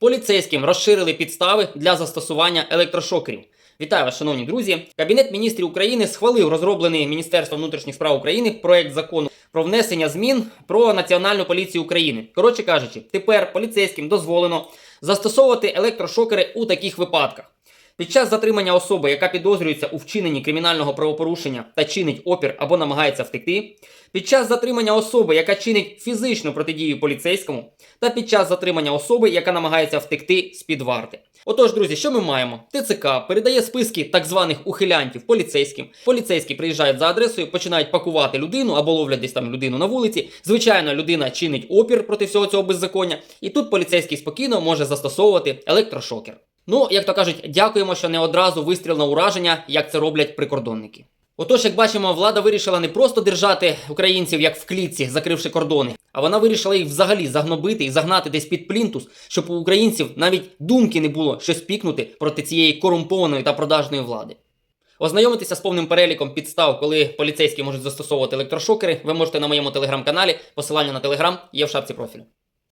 Поліцейським розширили підстави для застосування електрошокерів. Вітаю вас, шановні друзі. Кабінет міністрів України схвалив розроблений Міністерством внутрішніх справ України проект закону про внесення змін про Національну поліцію України. Коротше кажучи, тепер поліцейським дозволено застосовувати електрошокери у таких випадках. Під час затримання особи, яка підозрюється у вчиненні кримінального правопорушення та чинить опір або намагається втекти, під час затримання особи, яка чинить фізичну протидію поліцейському, та під час затримання особи, яка намагається втекти з під варти. Отож, друзі, що ми маємо? ТЦК передає списки так званих ухилянтів поліцейським. Поліцейські приїжджають за адресою, починають пакувати людину або ловлять десь там людину на вулиці. Звичайно, людина чинить опір проти всього цього беззаконня, і тут поліцейський спокійно може застосовувати електрошокер. Ну, як то кажуть, дякуємо, що не одразу вистріл на ураження, як це роблять прикордонники. Отож, як бачимо, влада вирішила не просто держати українців як в клітці, закривши кордони, а вона вирішила їх взагалі загнобити і загнати десь під плінтус, щоб у українців навіть думки не було щось пікнути проти цієї корумпованої та продажної влади. Ознайомитися з повним переліком підстав, коли поліцейські можуть застосовувати електрошокери, ви можете на моєму телеграм-каналі. Посилання на телеграм є в шапці профілю.